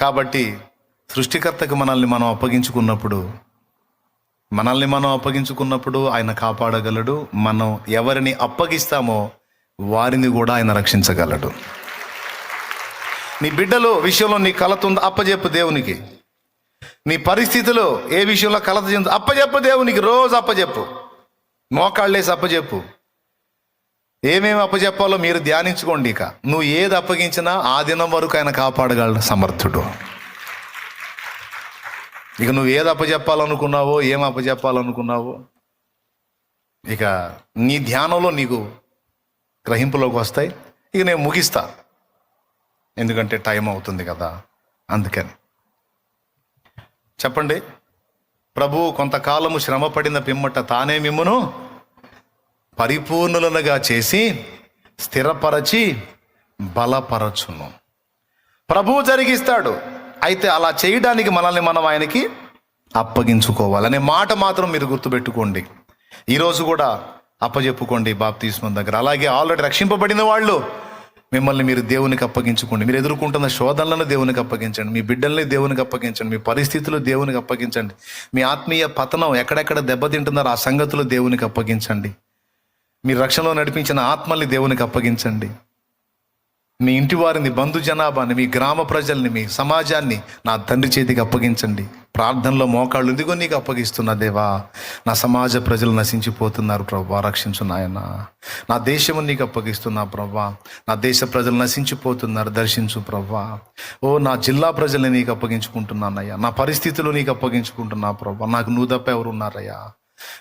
కాబట్టి సృష్టికర్తకు మనల్ని మనం అప్పగించుకున్నప్పుడు మనల్ని మనం అప్పగించుకున్నప్పుడు ఆయన కాపాడగలడు. మనం ఎవరిని అప్పగిస్తామో వారిని కూడా ఆయన రక్షించగలడు. నీ బిడ్డలు విషయంలో నీ కలత ఉంది? అప్పజెప్పు దేవునికి. నీ పరిస్థితిలో ఏ విషయంలో కలత చెందు? అప్పజెప్పు దేవునికి. రోజు అప్పజెప్పు. మోకాళ్ళేసి అప్పజెప్పు. ఏమేమి అప్పచెప్పాలో మీరు ధ్యానించుకోండి ఇక. నువ్వు ఏది అప్పగించినా ఆ దినం వరకు ఆయన కాపాడగలడు సమర్థుడు. ఇక నువ్వు ఏది అప్పచెప్పాలనుకున్నావో ఏం అప్పచెప్పాలనుకున్నావో ఇక నీ ధ్యానంలో నీకు గ్రహింపులోకి వస్తాయి. ఇక నేను ముగిస్తా. ఎందుకంటే టైం అవుతుంది కదా అందుకని. చెప్పండి. ప్రభు కొంతకాలము శ్రమ పడిన పిమ్మట తానే మిమ్మును పరిపూర్ణులనుగా చేసి స్థిరపరచి బలపరచును. ప్రభువు జరిగిస్తాడు. అయితే అలా చేయడానికి మనల్ని మనం ఆయనకి అప్పగించుకోవాలనే మాట మాత్రం మీరు గుర్తుపెట్టుకోండి. ఈరోజు కూడా అప్పచెప్పుకోండి బాప్తీస్మం దగ్గర. అలాగే ఆల్రెడీ రక్షింపబడిన వాళ్ళు మిమ్మల్ని మీరు దేవునికి అప్పగించుకోండి. మీరు ఎదుర్కొంటున్న శోధనలను దేవునికి అప్పగించండి. మీ బిడ్డల్ని దేవునికి అప్పగించండి. మీ పరిస్థితులు దేవునికి అప్పగించండి. మీ ఆత్మీయ పతనం ఎక్కడెక్కడ దెబ్బతింటున్నారో ఆ సంగతులు దేవునికి అప్పగించండి. మీ రక్షణలో నడిపించిన ఆత్మల్ని దేవునికి అప్పగించండి. మీ ఇంటి వారిని బంధు జనాభాని మీ గ్రామ ప్రజల్ని మీ సమాజాన్ని నా తండ్రి చేతికి అప్పగించండి. ప్రార్థనలో మోకాళ్ళు ఇదిగో నీకు అప్పగిస్తున్నా దేవా. నా సమాజ ప్రజలు నశించిపోతున్నారు ప్రభా రక్షించు నాయన. నా దేశము నీకు అప్పగిస్తున్నా ప్రభా. నా దేశ ప్రజలు నశించిపోతున్నారు దర్శించు ప్రభా. ఓ నా జిల్లా ప్రజల్ని నీకు అప్పగించుకుంటున్నానయ్యా. నా పరిస్థితులు నీకు అప్పగించుకుంటున్నా ప్రభా. నాకు నువ్వు తప్ప ఎవరు ఉన్నారయ్యా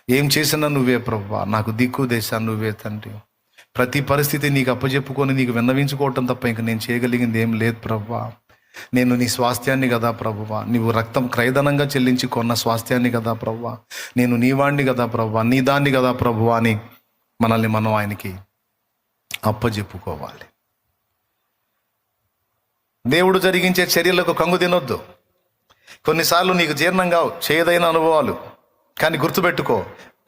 ఏం చేసినా నువ్వే ప్రభా. నాకు దిక్కు దేశాన్ని నువ్వే తండ్రి. ప్రతి పరిస్థితి నీకు అప్పచెప్పుకొని నీకు విన్నవించుకోవటం తప్ప ఇంక నేను చేయగలిగింది ఏం లేదు ప్రభా. నేను నీ స్వాస్థ్యాన్ని కదా ప్రభువా నీవు రక్తం క్రయధనంగా చెల్లించి కొన్న స్వాస్థ్యాన్ని కదా ప్రభువా నేను నీవాణ్ణి కదా ప్రభువా నీ దాన్ని కదా ప్రభువా అని మనల్ని మనం ఆయనకి అప్పజెప్పుకోవాలి. దేవుడు జరిగించే చర్యలకు కంగు తినొద్దు కొన్నిసార్లు నీకు జీర్ణం కావు. చేయదైన అనుభవాలు. కానీ గుర్తుపెట్టుకో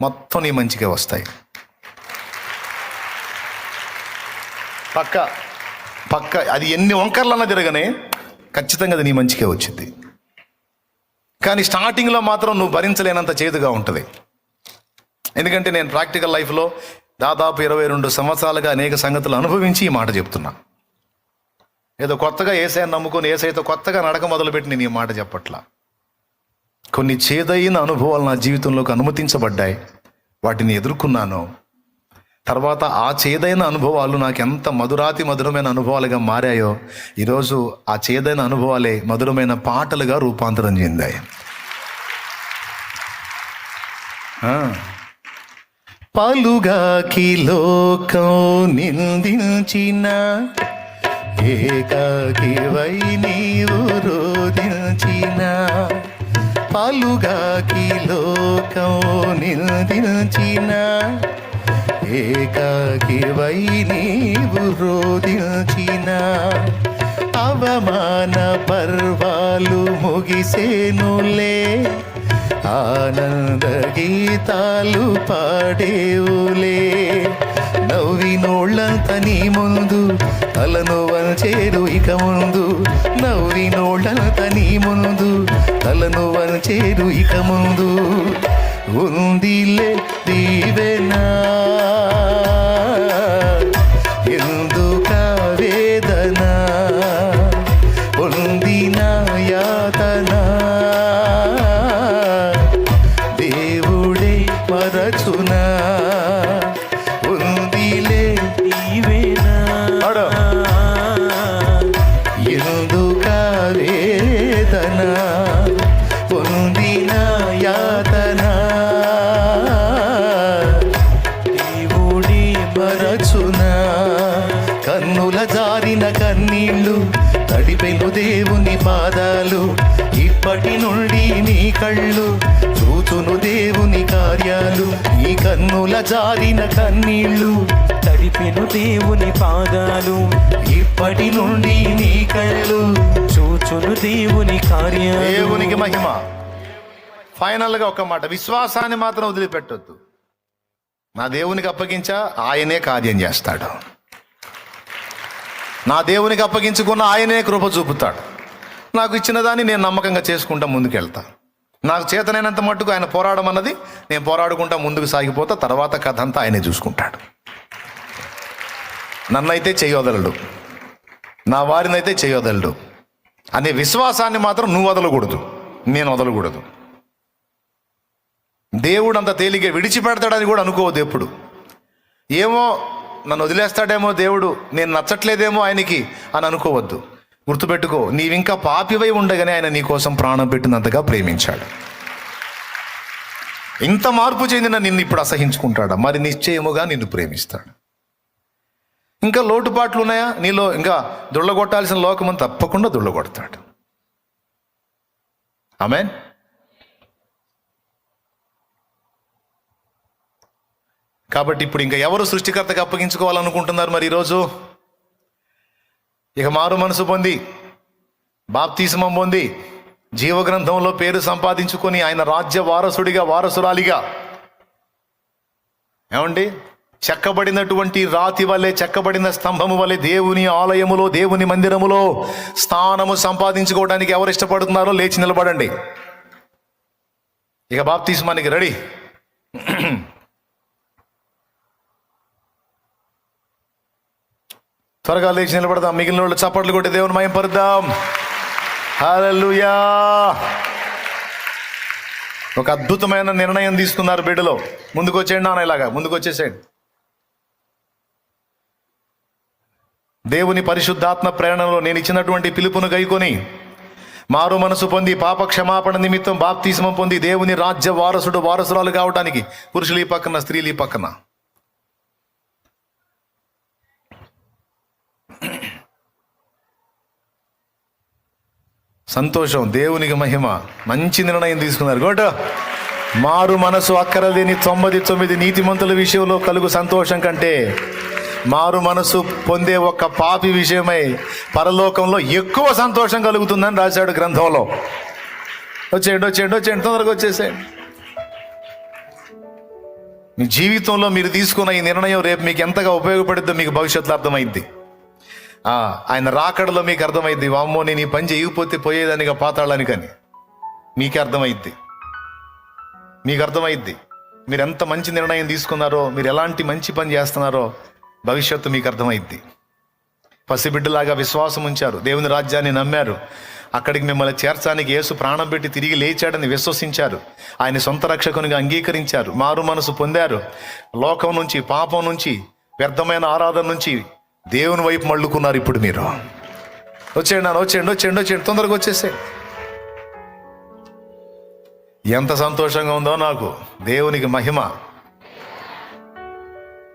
మొత్తం నీ మంచిగా వస్తాయి. పక్క పక్క అది ఎన్ని వంకర్లన్నా తిరగనే ఖచ్చితంగా అది నీ మంచిగా వచ్చింది కానీ స్టార్టింగ్లో మాత్రం నువ్వు భరించలేనంత చేదుగా ఉంటుంది. ఎందుకంటే నేను ప్రాక్టికల్ లైఫ్లో దాదాపు ఇరవై రెండు సంవత్సరాలుగా అనేక సంగతులు అనుభవించి ఈ మాట చెప్తున్నా. ఏదో కొత్తగా ఏసైని నమ్ముకొని ఏసైతో కొత్తగా నడక మొదలుపెట్టి నేను ఈ మాట చెప్పట్లా. కొన్ని చేదైన అనుభవాలు నా జీవితంలోకి అనుమతించబడ్డాయి. వాటిని ఎదుర్కొన్నాను. తర్వాత ఆ చేదైన అనుభవాలు నాకు ఎంత మధురాతి మధురమైన అనుభవాలుగా మారాయో ఈరోజు ఆ చేదైన అనుభవాలే మధురమైన పాటలుగా రూపాంతరం చెందాయి. ఆ. పలుగాకి లోకం నిందించిన ఏకాకివై నీవు రోధించిన పాలుగా లోకం నిందించిన ఏకాకివై నీవు రోదించిన అవమాన పర్వాలు ముగిసేనులే ఆనంద గీతాలు పాడేవులే. నవ్వినోళ్ళంత నీ ముందు తలను వంచేరు ఇక ముందు. నవ్వినోళ్ళంత నీ ముందు తలను వంచేరు ఇక ముందు. ఉందిలే దీవెనా. తడిపెను దేవుని పాదాలు. ఇప్పటి నుండి నీ కళ్ళు చూచును దేవుని కార్యాలు. నీ కన్నుల జారిన కన్నీళ్ళు తడిపెను దేవుని పాదాలు. ఇప్పటి నుండి నీ కళ్ళు చూచును దేవుని కార్యాలు. దేవునికి మహిమ. ఫైనల్గా ఒక మాట విశ్వాసాన్ని మాత్రం వదిలిపెట్టొద్దు. నా దేవునికి అప్పగించా ఆయనే కార్యం చేస్తాడు. నా దేవునికి అప్పగించుకున్న ఆయనే కృప చూపుతాడు. నాకు ఇచ్చిన దాన్ని నేను నమ్మకంగా చేసుకుంటా ముందుకెళ్తా. నాకు చేతనైనంత మట్టుకు ఆయన పోరాడమన్నది నేను పోరాడుకుంటా ముందుకు సాగిపోతా తర్వాత కథ అంతా ఆయనే చూసుకుంటాడు. నన్నైతే చేయొదలడు నా వారినైతే చేయొదలడు అనే విశ్వాసాన్ని మాత్రం నువ్వు వదలకూడదు నేను వదలకూడదు. దేవుడు అంత తేలిగ్గా విడిచిపెడతాడని కూడా అనుకోవద్దు ఎప్పుడు. ఏమో నన్ను వదిలేస్తాడేమో దేవుడు నేను నచ్చట్లేదేమో ఆయనకి అని అనుకోవద్దు. గుర్తుపెట్టుకో నీవింకా పాపివై ఉండగానే ఆయన నీ కోసం ప్రాణం పెట్టినంతగా ప్రేమించాడు. ఇంత మార్పు చెందిన నిన్ను ఇప్పుడు అసహించుకుంటాడా? మరి నిశ్చయముగా నిన్ను ప్రేమిస్తాడు. ఇంకా లోటుపాట్లు ఉన్నాయా? నీలో ఇంకా దుళ్ళగొట్టాల్సిన లోకమని తప్పకుండా దుళ్ళగొడతాడు. ఆమెన్? కాబట్టి ఇప్పుడు ఇంకా ఎవరు సృష్టికర్తకు అప్పగించుకోవాలనుకుంటున్నారు మరి ఈరోజు? ఇక మారు మనసు పొంది బాప్తీసమం పొంది జీవగ్రంథంలో పేరు సంపాదించుకొని ఆయన రాజ్య వారసుడిగా వారసురాలిగా. ఏమండి? చెక్కబడినటువంటి రాతి వలె చెక్కబడిన స్తంభము వలె దేవుని ఆలయములో దేవుని మందిరములో స్థానము సంపాదించుకోవడానికి ఎవరు ఇష్టపడుతున్నారో లేచి నిలబడండి. ఇక బాప్తీస్మానికి రెడీ. త్వరగా లేచి నిలబడదాం. మిగిలిన వాళ్ళు చప్పట్లు కొట్టి దేవుని మయం పరుద్దాం. హల్లెలూయా ఒక అద్భుతమైన నిర్ణయం తీసుకున్నారు బిడ్డలో. ముందుకు వచ్చేయండి నాన్న ఇలాగా. ముందుకు వచ్చేసేయండి దేవుని పరిశుద్ధాత్మ ప్రేరణలో నేను ఇచ్చినటువంటి పిలుపును గైకొని మారు మనసు పొంది పాప క్షమాపణ నిమిత్తం బాప్తీసమం పొంది దేవుని రాజ్య వారసుడు వారసురాలు కావడానికి పురుషులు ఈ పక్కన స్త్రీలు ఈ పక్కన. సంతోషం దేవునికి మహిమ మంచి నిర్ణయం తీసుకున్నారు. గోట. మారు మనసు అక్కరలేని తొమ్మిది తొమ్మిది నీతిమంతుల విషయంలో కలుగు సంతోషం కంటే మారు మనసు పొందే ఒక పాపి విషయమై పరలోకంలో ఎక్కువ సంతోషం కలుగుతుందని రాశాడు గ్రంథంలో. వచ్చేయండి వచ్చేయండి వచ్చేయండి తొందరగా వచ్చేసేయండి. మీ జీవితంలో మీరు తీసుకున్న ఈ నిర్ణయం రేపు మీకు ఎంతగా ఉపయోగపడుద్దో మీకు భవిష్యత్తులో అర్థమైంది. ఆయన రాకడలో మీకు అర్థమైద్ది. వామ్మో నేను ఈ పని చేయకపోతే పోయేదానిగా పాతాళాని కానీ మీకే అర్థమైద్ది. మీకు అర్థమైద్ది. మీరు ఎంత మంచి నిర్ణయం తీసుకున్నారో మీరు ఎలాంటి మంచి పని చేస్తున్నారో భవిష్యత్తు మీకు అర్థమైద్ది. పసిబిడ్డలాగా విశ్వాసం ఉంచారు. దేవుని రాజ్యాన్ని నమ్మారు. అక్కడికి మిమ్మల్ని చేర్చడానికి యేసు ప్రాణం పెట్టి తిరిగి లేచాడని విశ్వసించారు. ఆయన సొంత రక్షకునిగా అంగీకరించారు. మారు మనసు పొందారు. లోకం నుంచి పాపం నుంచి వ్యర్థమైన ఆరాధన నుంచి దేవుని వైపు మళ్ళుకున్నారు ఇప్పుడు మీరు. వచ్చేయండి నాన్న వచ్చేయండి వచ్చేయండి వచ్చేయండి. తొందరగా వచ్చేసే. ఎంత సంతోషంగా ఉందో నాకు. దేవునికి మహిమ.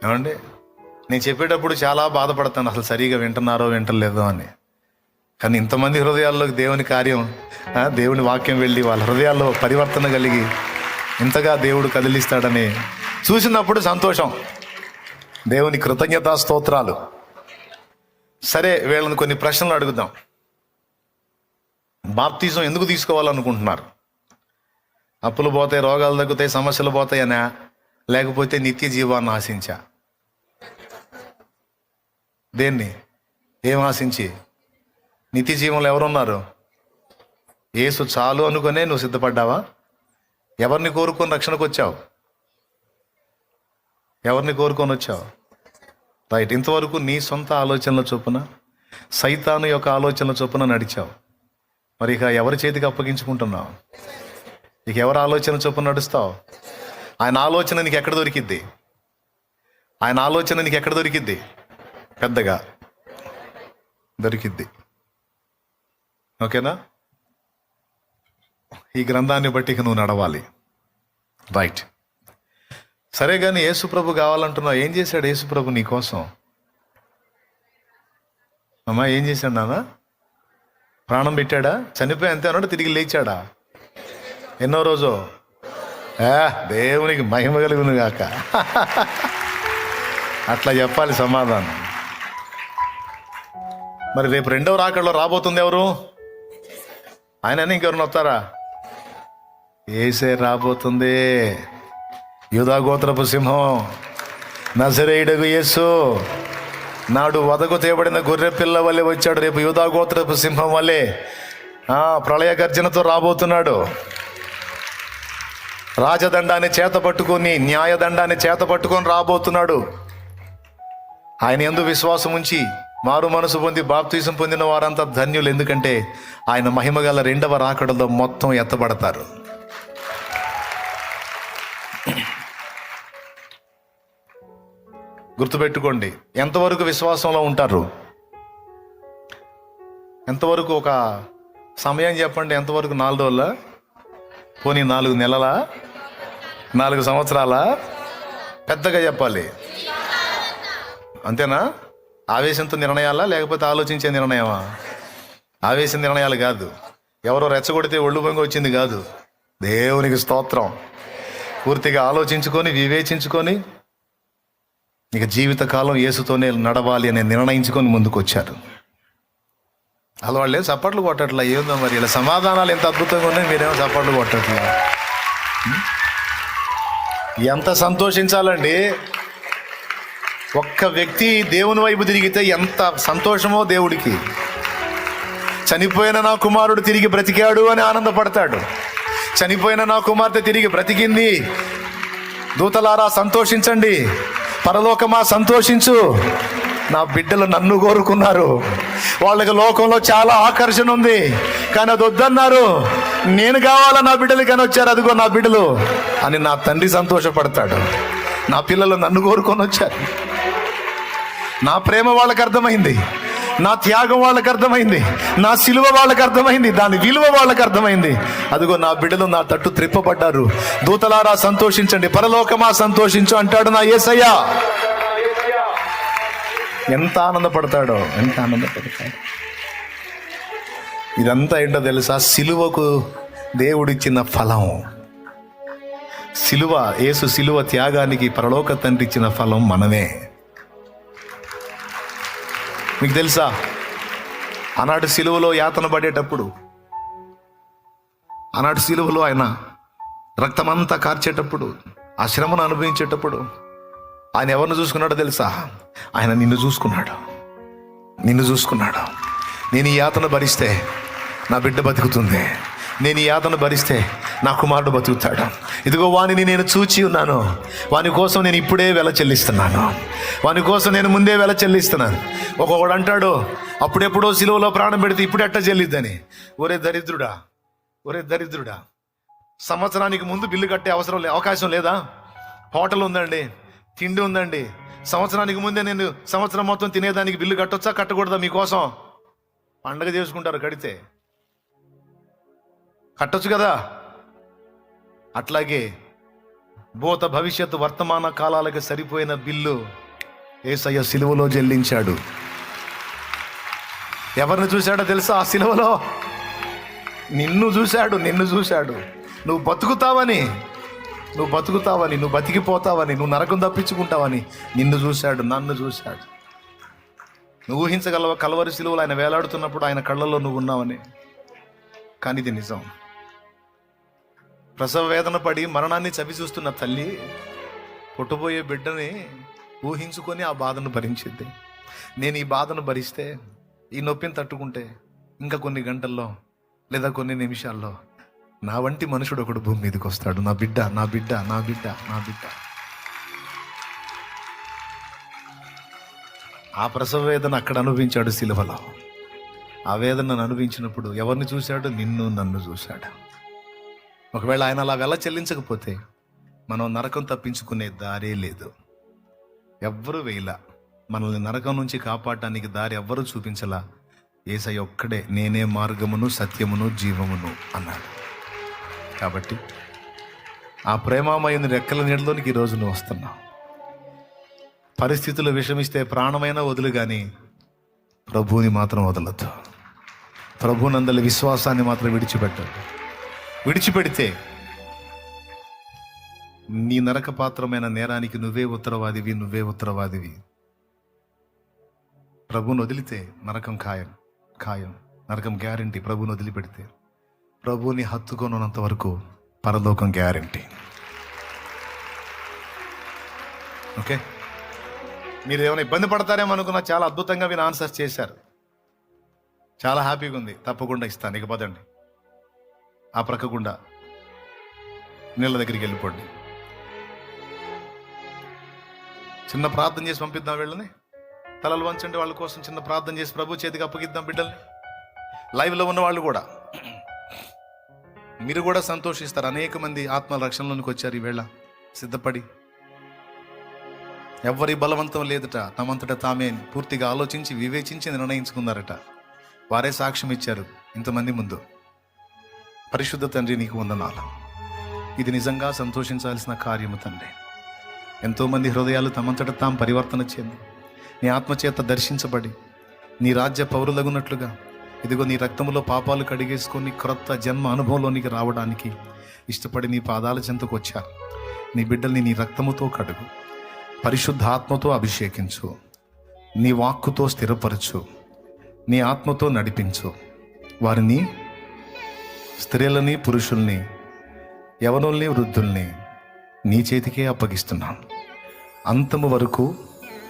ఏమండి? నేను చెప్పేటప్పుడు చాలా బాధపడతాను. అసలు సరిగా వింటున్నారో వింటలేదో అని. కానీ ఇంతమంది హృదయాల్లోకి దేవుని కార్యం దేవుని వాక్యం వెళ్ళి వాళ్ళ హృదయాల్లో పరివర్తన కలిగి ఇంతగా దేవుడు కదిలిస్తాడని చూసినప్పుడు సంతోషం. దేవుని కృతజ్ఞతా స్తోత్రాలు. సరే వీళ్ళని కొన్ని ప్రశ్నలు అడుగుదాం. బాప్తిజం ఎందుకు తీసుకోవాలనుకుంటున్నారు? అప్పులు పోతాయి రోగాలు తగ్గుతాయి సమస్యలు పోతాయనా లేకపోతే నిత్య జీవాన్ని ఆశించా? దేన్ని? ఏం ఆశించి? నిత్య జీవంలో ఎవరున్నారు? ఏసు చాలు అనుకునే నువ్వు సిద్ధపడ్డావా? ఎవరిని కోరుకొని రక్షణకు వచ్చావు? ఎవరిని కోరుకొని వచ్చావు? రైట్ ఇంతవరకు నీ సొంత ఆలోచనల చొప్పున సైతాను యొక్క ఆలోచనల చొప్పున నడిచావు. మరి ఇక ఎవరి చేతికి అప్పగించుకుంటున్నావు? ఇక ఎవరి ఆలోచన చొప్పున నడుస్తావు? ఆయన ఆలోచన నీకు ఎక్కడ దొరికిద్ది? ఆయన ఆలోచన నీకు ఎక్కడ దొరికిద్ది? పెద్దగా దొరికిద్ది. ఓకేనా? ఈ గ్రంథాన్ని బట్టి ఇక నువ్వు నడవాలి. రైట్. సరే కానీ యేసుప్రభు కావాలంటున్నావు. ఏం చేశాడు యేసుప్రభు నీ కోసం? అమ్మా ఏం చేశాడు నాన్న? ప్రాణం పెట్టాడా? చనిపోయి అంతే అన్నాడు తిరిగి లేచాడా? ఎన్నో రోజు? ఏ దేవునికి మహిమ కలుగును గాక. అట్లా చెప్పాలి సమాధానం. మరి రేపు రెండవ రాకడలో రాబోతుంది ఎవరు? ఆయన ఇంకెవరిని వస్తారా ఏసే రాబోతుంది. యూదాగోత్రపు సింహం నజరేయుడగు యేసు. నాడు వదకు తేబడిన గొర్రె పిల్ల వల్లే వచ్చాడు రేపు యూదాగోత్రపు సింహం వల్లే ప్రళయ గర్జనతో రాబోతున్నాడు. రాజదండాన్ని చేత పట్టుకొని న్యాయదండాన్ని చేత పట్టుకొని రాబోతున్నాడు. ఆయన ఎందు విశ్వాసం ఉంచి మారు మనసు పొంది బాప్తీసం పొందిన వారంతా ధన్యులు. ఎందుకంటే ఆయన మహిమగల రెండవ రాకడలో మొత్తం ఎత్తబడతారు. గుర్తుపెట్టుకోండి. ఎంతవరకు విశ్వాసంలో ఉంటారు? ఎంతవరకు ఒక సమయం చెప్పండి ఎంతవరకు నాలుగు రోజుల? పోనీ నాలుగు నెలల? నాలుగు సంవత్సరాల? పెద్దగా చెప్పాలి. అంతేనా? ఆవేశంతో నిర్ణయాలా లేకపోతే ఆలోచించే నిర్ణయమా? ఆవేశ నిర్ణయాలు కాదు. ఎవరో రెచ్చగొడితే ఒళ్ళు పొంగి వచ్చింది కాదు. దేవునికి స్తోత్రం. పూర్తిగా ఆలోచించుకొని వివేచించుకొని ఇక జీవితకాలం యేసుతోనే నడవాలి అని నిర్ణయించుకొని ముందుకు వచ్చారు అలా వాళ్ళే చప్పట్లు కొట్టట్లా ఏందో మరి ఇలా సమాధానాలు ఎంత అద్భుతంగా ఉన్నాయి మీరేమో చప్పట్లు కొట్టట్లా. ఎంత సంతోషించాలండి. ఒక్క వ్యక్తి దేవుని వైపు తిరిగితే ఎంత సంతోషమో దేవుడికి. చనిపోయిన నా కుమారుడు తిరిగి బ్రతికాడు అని ఆనందపడతాడు. చనిపోయిన నా కుమార్తె తిరిగి బ్రతికింది. దూతలారా సంతోషించండి. పరలోకమా సంతోషించు. నా బిడ్డలు నన్ను కోరుకున్నారు. వాళ్ళకి లోకంలో చాలా ఆకర్షణ ఉంది. కానీ అది వద్దన్నారు. నేను కావాలా నా బిడ్డలు కానీ వచ్చారు? అదిగో నా బిడ్డలు అని నా తండ్రి సంతోషపడతాడు. నా పిల్లలు నన్ను కోరుకొని వచ్చారు. నా ప్రేమ వాళ్ళకి అర్థమైంది. నా త్యాగం వాళ్ళకి అర్థమైంది నా సిలువ వాళ్ళకి అర్థమైంది దాని విలువ వాళ్ళకి అర్థమైంది. అదిగో నా బిడ్డలు నా తట్టు త్రిప్పబడ్డారు. దూతలారా సంతోషించండి. పరలోకమా సంతోషించు అంటాడు నా యేసయ్య ఎంత ఆనందపడతాడో ఎంత ఆనందపడతాడు. ఇదంతా ఏంటో తెలుసా? సిలువకు దేవుడిచ్చిన ఫలం. సిలువ యేసు సిలువ త్యాగానికి పరలోక తండ్రి ఇచ్చిన ఫలం మనమే. మీకు తెలుసా? ఆనాడు సిలువలో యాతన పడేటప్పుడు ఆనాడు సిలువలో ఆయన రక్తమంతా కార్చేటప్పుడు ఆ శ్రమను అనుభవించేటప్పుడు ఆయన ఎవరిని చూసుకున్నాడో తెలుసా? ఆయన నిన్ను చూసుకున్నాడు. నిన్ను చూసుకున్నాడు. నేను ఈ యాతన భరిస్తే నా బిడ్డ బతుకుతుంది. నేను ఈ యాతను భరిస్తే నా కుమారుడు బతుకుతాడు. ఇదిగో వానిని నేను చూచి ఉన్నాను. వాని కోసం నేను ఇప్పుడే వెల చెల్లిస్తున్నాను. వాని కోసం నేను ముందే వెల చెల్లిస్తున్నాను. ఒక్కొక్కడు అంటాడు అప్పుడెప్పుడో సిలువలో ప్రాణం పెడితే ఇప్పుడు ఎట్ట చెల్లిద్దని. ఒరే దరిద్రుడా ఒరే దరిద్రుడా సంవత్సరానికి ముందు బిల్లు కట్టే అవసరం లే అవకాశం లేదా? హోటల్ ఉందండి తిండి ఉందండి. సంవత్సరానికి ముందే నేను సంవత్సరం మొత్తం తినేదానికి బిల్లు కట్టొచ్చా కట్టకూడదా మీకోసం? పండగ చేసుకుంటారు కడితే. కట్టొచ్చు కదా? అట్లాగే భూత భవిష్యత్తు వర్తమాన కాలాలకు సరిపోయిన బిల్లు ఏసయ్య సిలువలో చెల్లించాడు ఎవరిని చూశాడో తెలుసా ఆ సిలువలో? నిన్ను చూశాడు నిన్ను చూశాడు. నువ్వు బతుకుతావని నువ్వు బతుకుతావని నువ్వు బతికిపోతావని నువ్వు నరకం తప్పించుకుంటావని నిన్ను చూశాడు నన్ను చూశాడు. నువ్వు ఊహించగలవ కలవరి సిలువలు ఆయన వేలాడుతున్నప్పుడు ఆయన కళ్ళల్లో నువ్వు ఉన్నావని? కానీ ఇది నిజం. ప్రసవ వేదన పడి మరణాన్ని చవి చూస్తున్న తల్లి పుట్టబోయే బిడ్డని ఊహించుకొని ఆ బాధను భరించింది. నేను ఈ బాధను భరిస్తే ఈ నొప్పిని తట్టుకుంటే ఇంకా కొన్ని గంటల్లో లేదా కొన్ని నిమిషాల్లో నా వంటి మనుషుడు ఒకడు భూమి మీదకి వస్తాడు. నా బిడ్డ నా బిడ్డ నా బిడ్డ నా బిడ్డ. ఆ ప్రసవ వేదన అక్కడ అనుభవించాడు సిలువలో ఆ వేదనను అనుభవించినప్పుడు ఎవరిని చూశాడు? నిన్ను నన్ను చూశాడు. ఒకవేళ ఆయన అలా వెల చెల్లించకపోతే మనం నరకం తప్పించుకునే దారే లేదు. ఎవ్వరు వేయలా. మనల్ని నరకం నుంచి కాపాడటానికి దారి ఎవ్వరూ చూపించలా. ఏసై ఒక్కడే నేనే మార్గమును సత్యమును జీవమును అన్నాడు. కాబట్టి ఆ ప్రేమామయుని రెక్కల నీడలోనికి ఈరోజు నువ్వు వస్తున్నావు. పరిస్థితులు విషమిస్తే ప్రాణమైనా వదులు కానీ ప్రభువుని మాత్రం వదలద్దు. ప్రభునందలి విశ్వాసాన్ని మాత్రం విడిచిపెట్టద్దు. విడిచిపెడితే నీ నరక పాత్రమైన నేరానికి నువ్వే ఉత్తరవాదివి నువ్వే ఉత్తరవాదివి. ప్రభుని వదిలితే నరకం ఖాయం ఖాయం. నరకం గ్యారంటీ ప్రభుని వదిలిపెడితే. ప్రభుని హత్తుకొనున్నంత వరకు పరలోకం గ్యారంటీ. ఓకే? మీరు ఏమైనా ఇబ్బంది పడతారేమో అనుకున్నా చాలా అద్భుతంగా మీరు ఆన్సర్ చేశారు. చాలా హ్యాపీగా ఉంది. తప్పకుండా ఇస్తాను. ఇక పదండి. ఆ ప్రక్క గుండా నీళ్ళ దగ్గరికి వెళ్ళిపోండి. చిన్న ప్రార్థన చేసి పంపిద్దాం వీళ్ళని. తలలు వంచండి వాళ్ళ కోసం చిన్న ప్రార్థన చేసి ప్రభు చేతికి అప్పగిద్దాం బిడ్డల్ని. లైవ్లో ఉన్న వాళ్ళు కూడా మీరు కూడా సంతోషిస్తారు. అనేక మంది ఆత్మ రక్షణలోనికి వచ్చారు ఈవేళ సిద్ధపడి. ఎవ్వరి బలవంతం లేదట. తమంతట తామే పూర్తిగా ఆలోచించి వివేచించి నిర్ణయించుకున్నారట. వారే సాక్ష్యం ఇచ్చారు ఇంతమంది ముందు. పరిశుద్ధ తండ్రి నీకు వందనాలు. ఇది నిజంగా సంతోషించాల్సిన కార్యము తండ్రి. ఎంతోమంది హృదయాలు తమంతట తాం పరివర్తన చెంది నీ ఆత్మచేత దర్శించబడి నీ రాజ్య పౌరులగున్నట్లుగా ఇదిగో నీ రక్తములో పాపాలు కడిగేసుకొని క్రొత్త జన్మ అనుభవంలోనికి రావడానికి ఇష్టపడి నీ పాదాల చెంతకు వచ్చారు. నీ బిడ్డల్ని నీ రక్తముతో కడుగు పరిశుద్ధ ఆత్మతో అభిషేకించు నీ వాక్కుతో స్థిరపరచు నీ ఆత్మతో నడిపించు. వారిని స్త్రీలని పురుషుల్ని యవనుల్ని వృద్ధుల్ని నీ చేతికే అప్పగిస్తున్నాను. అంతము వరకు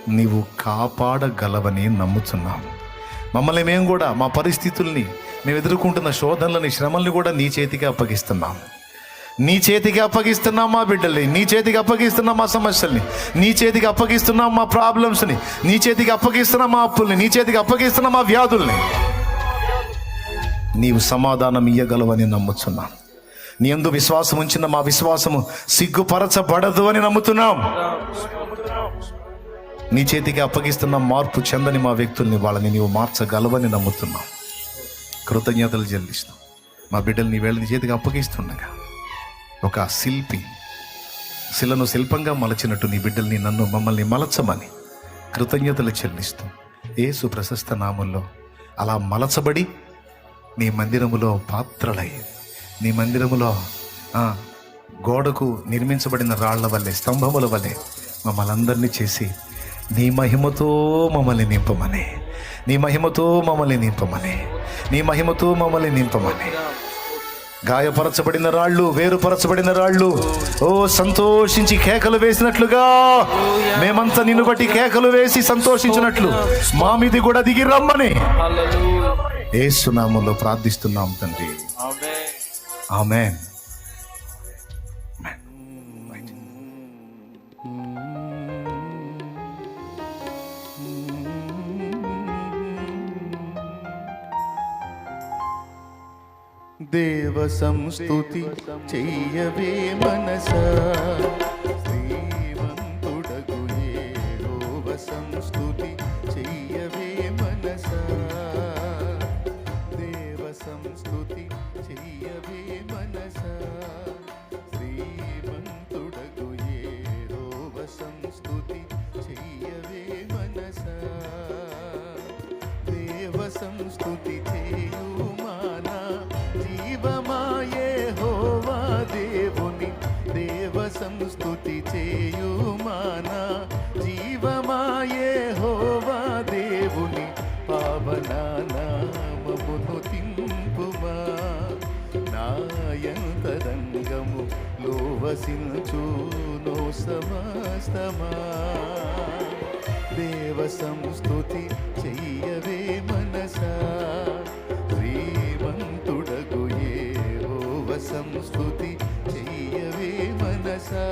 నీవు కాపాడగలవని నమ్ముతున్నాం మమ్మల్ని మేము కూడా మా పరిస్థితుల్ని మేము ఎదుర్కొంటున్న శోధనలని శ్రమల్ని కూడా నీ చేతికి అప్పగిస్తున్నాం. నీ చేతికి అప్పగిస్తున్నాం మా బిడ్డల్ని నీ చేతికి అప్పగిస్తున్నాం మా సమస్యల్ని నీ చేతికి అప్పగిస్తున్నాం మా ప్రాబ్లమ్స్ని నీ చేతికి అప్పగిస్తున్నాం మా అప్పుల్ని నీ చేతికి అప్పగిస్తున్నాం మా వ్యాధుల్ని. నీవు సమాధానం ఇయ్యగలవని నమ్ముతున్నాం నీ ఎందు విశ్వాసం ఉంచిన మా విశ్వాసము సిగ్గుపరచబడదు అని నమ్ముతున్నాం. నీ చేతికి అప్పగిస్తున్న మార్పు చెందని మా వ్యక్తుల్ని వాళ్ళని నీవు మార్చగలవని నమ్ముతున్నాం. కృతజ్ఞతలు చెల్లిస్తాం మా బిడ్డలు నీ వేళ నీ చేతికి అప్పగిస్తుండగా ఒక శిల్పి శిలను శిల్పంగా మలచినట్టు నీ బిడ్డల్ని నన్ను మమ్మల్ని మలచమని కృతజ్ఞతలు చెల్లిస్తూ ఏసు ప్రశస్త నామంలో అలా మలచబడి నీ మందిరములో పాత్రలై నీ మందిరములో గోడకు నిర్మించబడిన రాళ్ళ వల్లే స్తంభముల వల్లే మమ్మల్ని అందరినీ చేసి నీ మహిమతో మమ్మల్ని నింపమని నీ మహిమతో మమ్మల్ని నింపమని నీ మహిమతో మమ్మల్ని నింపమని. గాయపరచబడిన రాళ్ళు వేరుపరచబడిన రాళ్ళు ఓ సంతోషించి కేకలు వేసినట్లుగా మేమంతా నిన్ను బట్టి కేకలు వేసి సంతోషించినట్లు మా మీది కూడా దిగి రమ్మని. ఏసునామంలో ప్రార్థిస్తున్నాం తండ్రి. ఆమె దేవ సంస్తుతి చెయ్యవే మనస శ్రీమంతుడగు యెహోవ సంస్తుతి లోవసించును సమస్తమా దేవ సంస్తుతి చెయ్యవే మనసా. శ్రీమంతుడగు ఏవోవ సంస్తుతి చెయ్యవే మనసా.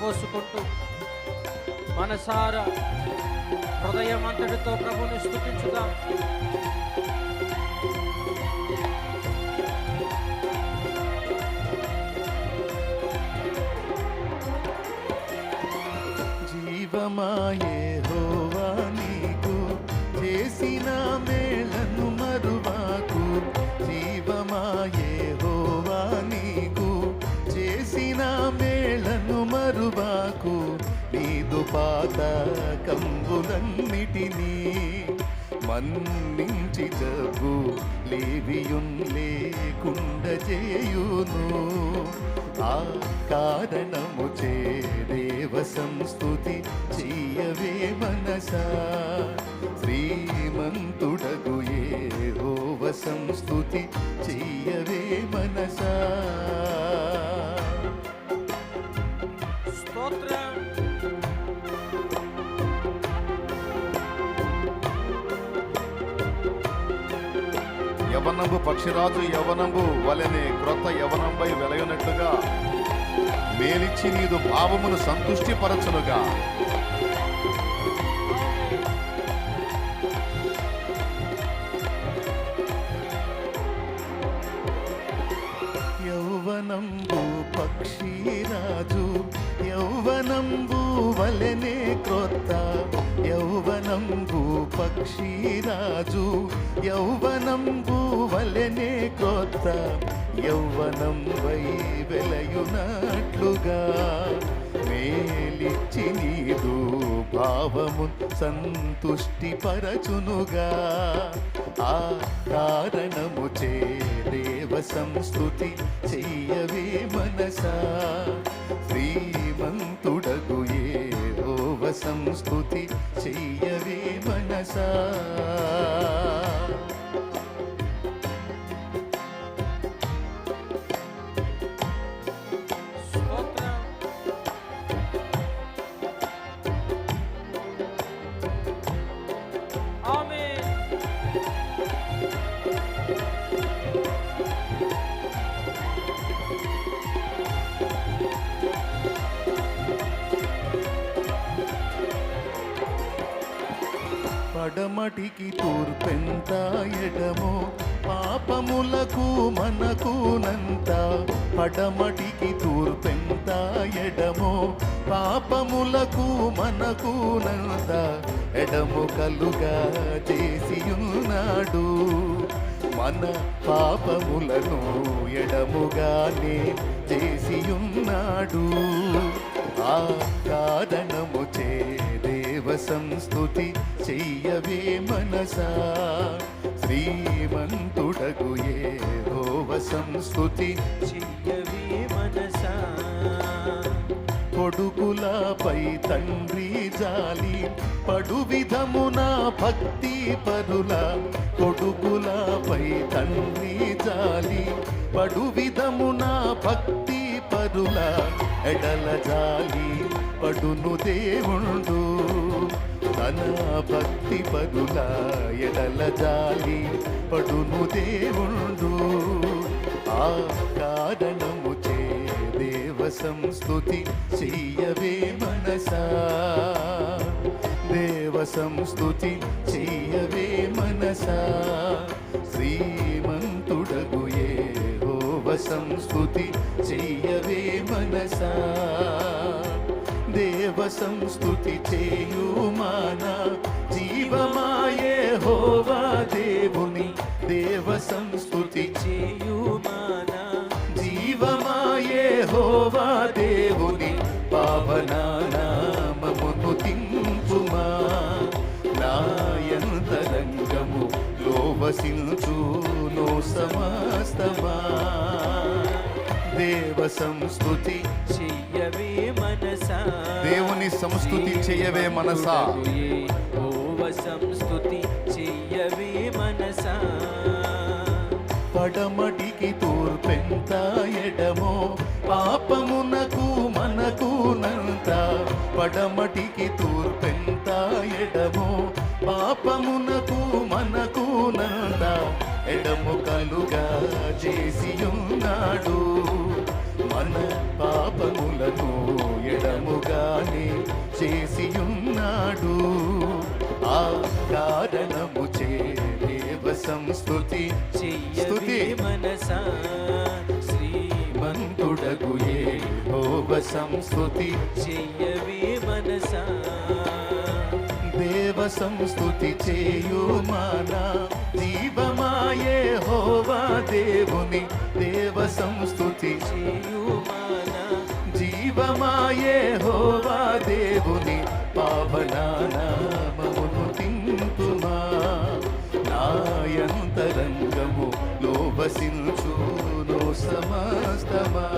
పోసుకుంటూ తలపోసుకుంటూ మనసారా హృదయం అంతటితో ప్రభుని స్థుతించుదాం జీవమాయే హోవా నీకు చేసిన మేళను మరువాకు. జీవమాయే హోవా నీకు చేసిన కరుబాకు నీదు పాత కంబులన్నిటినీ మన్నించి జబ్బు లేవియున్ లేకుండ చేయును ఆ కారణము చే దేవ సంస్తుతి చెయ్యవే మనసా. శ్రీమంతుడగు ఏ ఏహోవ సంస్థుతి చెయ్యవే మనసా. యవనంబు పక్షిరాజు యవనంబు వలెనే క్రొత్త యవనంపై వెలయనట్టుగా మేలిచ్చి నీదు భావమును సంతుష్టి పరచునుగా యౌవనంబు పక్షిరాజు యౌవనంబు వలెనే క్రొత్త యౌవనంబు పక్షిరాజు యౌవనంబు వలెనే కొత్త యౌవనం వై వెలయునట్లుగా. మేలిచ్చి నీదు భావము సంతుష్టి పరచునుగా. ఆ కారణము చే దేవ సంస్థుతి చెయ్యవే మనసా. శ్రీమంతుడు సంస్కృతి చెయ్యవే మనసా. పడమటికి తూర్పెంత ఎడమో పాపములకు మనకునంత పడమటికి తూర్పెంత ఎడమో పాపములకు మనకునంత ఎడము కలుగా చేసియున్నాడు. మన పాపములను ఎడముగానే చేసియున్నాడు. ఆ కారణము చే దేవ సంస్థుతి చెయ్యవే మనసా? శ్రీమంతుడగు ఏ దేవ సంస్థుతి చెయ్యవే మనసా? కొడుకులపై తండ్రి జాలి పడు విధమున భక్తి పరుల. కొడుకులపై తండ్రి జాలి పడు విధమున భక్తి పరుల. ఎడల జాలి పడును దేవుండు. తన భక్తి పరుల ఎడల జాలి పడును దేవుండు. ఆ కారణము చే దేవ సంస్థుతి చెయ్యవే మనసా. దేవ సంస్థుతి చెయ్యవే మనసా. శ్రీమంతుడగు ఏ హోవ సంస్థుతి చెయ్యవే మనసా. దేవ సంస్థుతి చేయుమాన జీవమాయే హోవా దేవుని దేవ సంస్థుతి చేయుమాన జీవమాయే హోవా దేవుని పావనామమును తింపుమా నాయంతరంగము లోవసించును సమస్తమా దేవ సంస్థుతి చే దేవుని సంస్థుతి చెయ్యవే మనసా. సంస్థుతి చెయ్యవే మనసా. పడమటికి తూర్పెంత ఎడమో పాపమునకు మనకు నంత. పడమటికి తూర్పెంత ఎడమో పాపమునకు మనకు నంత. ఎడము కలుగా చేసి ఉన్నాడు మన పాపములను ఎడముగానే చేసి ఉన్నాడు ఆ కారణము చే దేవ సంస్థుతి స్తుతి మనసా శ్రీమంతుడగు మంతుడగు ఏ సంస్థుతి చెయ్యవే మనసా దేవ సంస్థుతి చేయుమాన జీవమాయే హోవా దేవుని. దేవ సంస్థుతి చేయుమానా జీవమాయే హోవా దేవుని. పావనామమును తింటుమా. నాయంతరంగము లోబసించును సమస్తమా.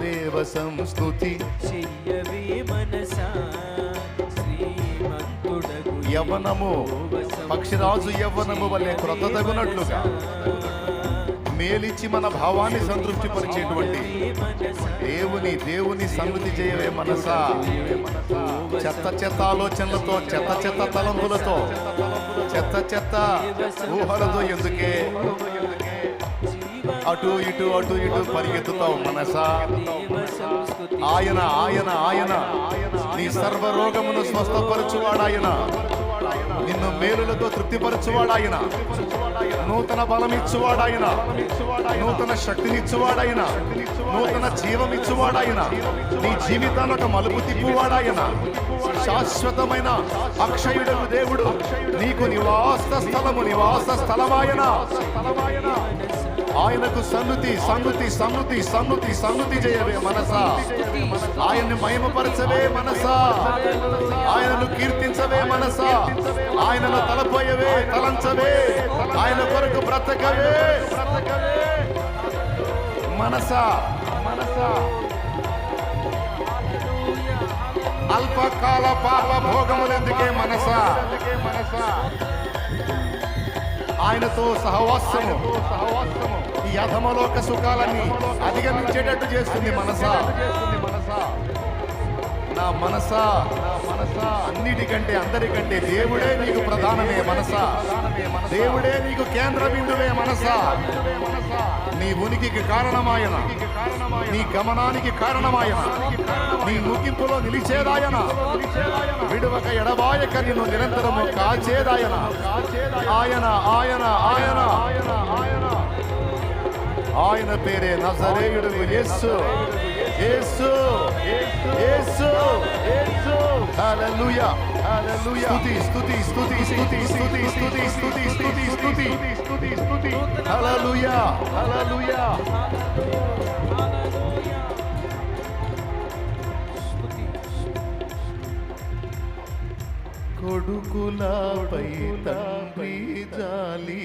దేవ సంస్థుతి చెయ్యవి మనసా. యవ్వనము పక్షిరాజు యవ్వనము వల్లే క్రొత్త తగునట్లుగా మేలిచ్చి మన భావాన్ని సంతృప్తిపరిచేటువంటి దేవుని దేవుని సన్నిధి చేయవే మనసా. చెత్త చెత్త ఆలోచనలతో చెత్త చెత్త తలంపులతో చెత్త చెత్త ఊహలతో ఎందుకే? అటు ఇటు అటు ఇటు పరిగెత్తుతావు మనసా. ఆయన ఆయన ఆయన నీ సర్వ రోగమును స్వస్థపరచువాడాయన నిన్ను మేలులతో తృప్తిపరచువాడాయన నూతన బలం ఇచ్చువాడాయన నూతన శక్తినిచ్చువాడాయన నూతన జీవం ఇచ్చువాడాయన నీ జీవితాన్ని ఒక మలుపు తిప్పువాడాయన శాశ్వతమైన అక్షయుడు దేవుడు. నీకు నివాస స్థలము నివాస స్థలమాయన ఆయనకు సన్నుతి సన్నుతి సన్నుతి సన్నుతి సన్నుతి చేయవే మనసా. ఆయన్ని మహిమపరచవే మనసా. ఆయనను కీర్తించవే మనసా. ఆయనను తలపోయవే తలంచవే. ఆయన కొరకు బ్రతకవే. మనసా. మనసా అల్పకాల పాప భోగములందుకే మనసా? మనసా ఆయనతో సహవాసము సహవాసము. ఈ అధమలోక సుఖాలన్నీ అధిగమించేటట్టు చేస్తుంది మనసా. నా మనసా నా మనసా అన్నిటికంటే అందరికంటే దేవుడే నీకు ప్రధానమే మనసా. దేవుడే నీకు కేంద్ర బిందువే మనసా. నీ ఉనికికి కారణమాయన నీ గమనానికి కారణమాయన నీ ముగింపులో నిలిచేదాయన విడువక ఎడబాయక నిన్ను నిరంతరము కాచేదాయన. ఆయన ఆయన ఆయన ఆయన. ఆయన పేరే నజరేయుడు యేసు యేసు యేసు యేసు హల్లెలూయా హల్లెలూయా స్తుతి స్తుతి స్తుతి స్తుతి స్తుతి స్తుతి స్తుతి స్తుతి స్తుతి స్తుతి స్తుతి హల్లెలూయా హల్లెలూయా కొడుకులపై తండ్రి జాలి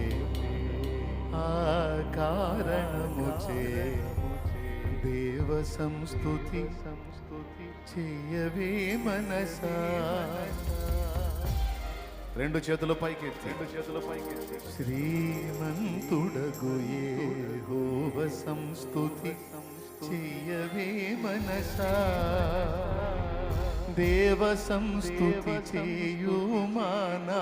ఆ కారణముచే దేవ సంస్తుతి సంస్తుతి చేయవే మనసా. రెండు చేతుల పైకి రెండు చేతుల పైకి శ్రీమంతుడగు హోవ సంస్తుతి చేయవే మనసా. దేవ సంస్తుతి చేయుమానా.